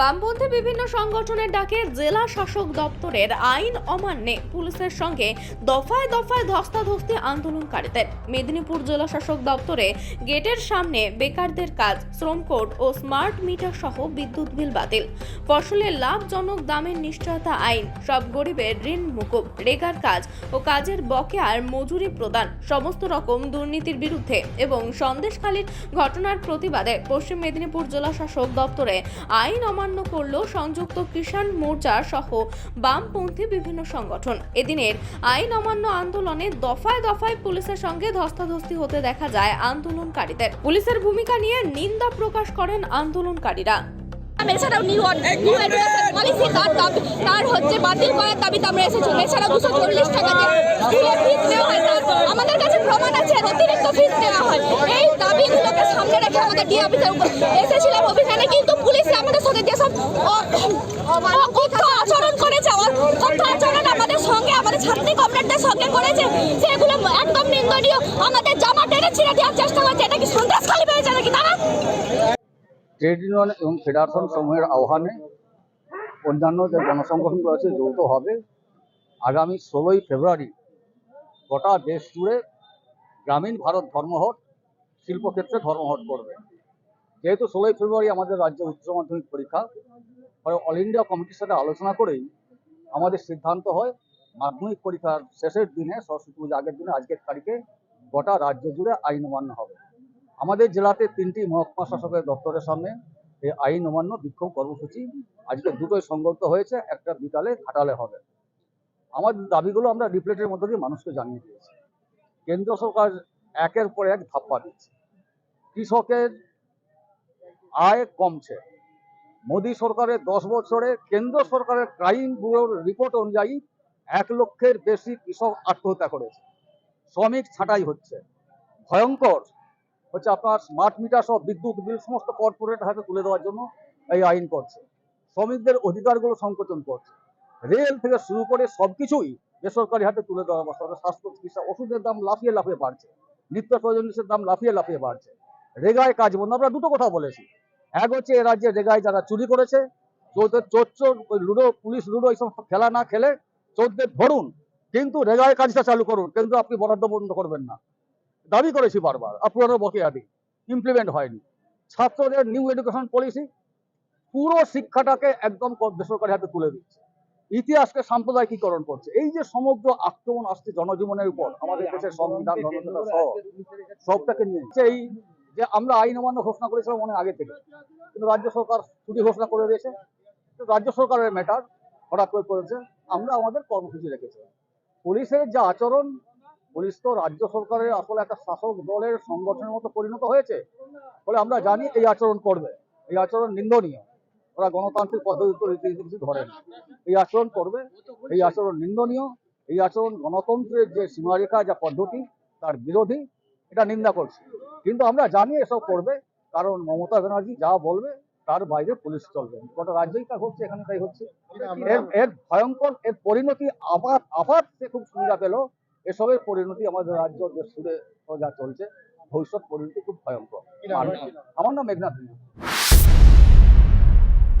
বামপন্থী বিভিন্ন সংগঠনের ডাকে জেলা শাসক দপ্তরের আইন অমান্যে পুলিশের সঙ্গে দফায় দফায় ধস্তাধস্তি আন্দোলনকারীদের। মেদিনীপুর জেলা শাসক দপ্তরে গেটের সামনে বেকারদের কাজ, শ্রম কোড ও স্মার্ট মিটার সহ বিদ্যুৎ বিল বাতিল। ফসলের লাভজনক দামের নিশ্চয়তা আইন, সব গরিবের ঋণ মুকুব, রেগার কাজ ও কাজের বকেয়ার মজুরি প্রদান, সমস্ত রকম দুর্নীতির বিরুদ্ধে এবং সন্দেশখালীর ঘটনার প্রতিবাদে পশ্চিম মেদিনীপুর জেলা শাসক দপ্তরে আইন অমান্য করল সংযুক্ত কিষাণ মোর্চা সহ বামপন্থী বিভিন্ন সংগঠন। এদিনের আইন অমান্য আন্দোলনে দফায় দফায় পুলিশের সঙ্গে ধস্তাধস্তি হতে দেখা যায় আন্দোলনকারীদের। পুলিশের ভূমিকা নিয়ে নিন্দা প্রকাশ করেন আন্দোলনকারীরা। এছাড়াও নিউ নিউ পলিসি তার তার হচ্ছে বাতিল করার দাবিতে আমরা এসেছি। এছাড়াও দুশো চল্লিশ টাকা যে ফিস নেওয়া হয় তার আমাদের কাছে অতিরিক্ত ফিস নেওয়া হয়। এই দাবিগুলোকে সামনে রেখে আমাদের ডি অফিসের উপর এসেছিলাম অভিযানে, কিন্তু আমাদের যেসব অকথ্য আচরণ করেছে, অকথ্য আচরণ আমাদের সঙ্গে, আমাদের ছাত্রী কমরেডদের সঙ্গে করেছে, সেগুলো একদম নিন্দনীয়। আমাদের জামা টেনে ছিঁড়ে দেওয়ার চেষ্টা করছে এটা কি সন্ত্রাসখালী পেয়েছে নাকি? তারা ট্রেড ইউনিয়ন এবং ফেডারেশন সমূহের আহ্বানে অন্যান্য যে গণসংগঠনগুলো আছে যৌথভাবে আগামী ষোলোই ফেব্রুয়ারি গোটা দেশ জুড়ে গ্রামীণ ভারত ধর্মঘট শিল্পক্ষেত্রে ধর্মঘট করবে। যেহেতু ষোলোই ফেব্রুয়ারি আমাদের রাজ্যে উচ্চ মাধ্যমিক পরীক্ষা, ফলে অল ইন্ডিয়া কমিটির সাথে আলোচনা করেই আমাদের সিদ্ধান্ত হয় মাধ্যমিক পরীক্ষার শেষের দিনে, সরস্বতী পুজো আগের দিনে, আজকের তারিখে গোটা রাজ্য জুড়ে আইন অমান্য হবে। আমাদের জেলাতে তিনটি মহকুমা শাসকের দপ্তরের সামনে এই আইন অমান্য বিক্ষোভ কর্মসূচি আজকে দুটোই সংগঠিত হয়েছে, একটা বিকালে, ঘাটালে হবে। আমাদের দাবিগুলো আমরা রিপ্লেটের মধ্যে দিয়ে মানুষকে জানিয়ে দিয়েছি। কেন্দ্র সরকার একের পর এক ধাপ্পা দিচ্ছে। কৃষকের আয় কমছে। মোদী সরকারের দশ বছরে কেন্দ্র সরকারের ক্রাইম ব্যুরোর রিপোর্ট অনুযায়ী এক লক্ষের বেশি কৃষক আত্মহত্যা করেছে। শ্রমিক ছাঁটাই হচ্ছে। ভয়ঙ্কর। হচ্ছে আপনার স্মার্ট মিটার সহ বিদ্যুৎ বিল সমস্ত কর্পোরেট হাতে তুলে দেওয়ার জন্য এই আইন করছে। শ্রমিকদের অধিকারগুলো সংকোচন করছে। রেল থেকে শুরু করে সবকিছুই বেসরকারি হাতে তুলে দেওয়ার অবস্থা স্বাস্থ্য চিকিৎসা ওষুধের দাম লাফিয়ে লাফিয়ে বাড়ছে। নিত্য প্রয়োজন জিনিসের দাম লাফিয়ে লাফিয়ে বাড়ছে। রেগায় কাজ বন্ধ। আমরা দুটো কথা বলেছি। এক হচ্ছে এ রাজ্যে রেগায় যারা চুরি করেছে চোরদের চোর ওই লুডো, পুলিশ লুডো এই সমস্ত খেলা না খেলে চোরদের ধরুন, কিন্তু রেগায় কাজটা চালু করুন, কিন্তু আপনি বরাদ্দ বন্ধ করবেন না। দাবি করেছি বারবার বকেয়া দিই ইমপ্লিমেন্ট হয়নি। ছাত্রদের নিউ এডুকেশন পলিসি পুরো শিক্ষাটাকে একদম বেসরকারি হাতে তুলে দিচ্ছে। ইতিহাসকে সাম্প্রদায়িকীকরণ করছে। এই যে সমগ্র আক্রমণ আসছে জনজীবনের উপর, আমাদের দেশের সংবিধান সবটাকে নিয়ে এই যে আমরা আইন অমান্য ঘোষণা করেছিলাম অনেক আগে থেকে, কিন্তু রাজ্য সরকার ছুটি ঘোষণা করে দিয়েছে। রাজ্য সরকারের ম্যাটার হঠাৎ করে করেছে, আমরা আমাদের কর্মসূচি রেখেছিলাম পুলিশের যে আচরণ, পুলিশ তো রাজ্য সরকারের আসলে একটা শাসক দলের সংগঠনের মতো পরিণত হয়েছে, ফলে আমরা জানি এই আচরণ করবে। এই আচরণ নিন্দনীয়। ওরা গণতান্ত্রিক পদ্ধতিতে রীতিনীতি কিছু ধরে না এই আচরণ করবে এই আচরণ নিন্দনীয় এই আচরণ গণতন্ত্রের যে সীমারেখা যা পদ্ধতি তার বিরোধী এটা নিন্দা করছে। কিন্তু আমরা জানি এসব করবে কারণ মমতা ব্যানার্জি যা বলবে তার বাইরে পুলিশ চলবে গোটা রাজ্যেই তা হচ্ছে এখানে তাই হচ্ছে। এর এর ভয়ঙ্কর এর পরিণতি আপাত আপাত সে খুব সুবিধা পেল। এসবের পরিণতি আমাদের রাজ্য দেশ জুড়ে যা চলছে ভবিষ্যৎ পরিণতি খুব ভয়ঙ্কর। আমার নাম মেঘনাথ।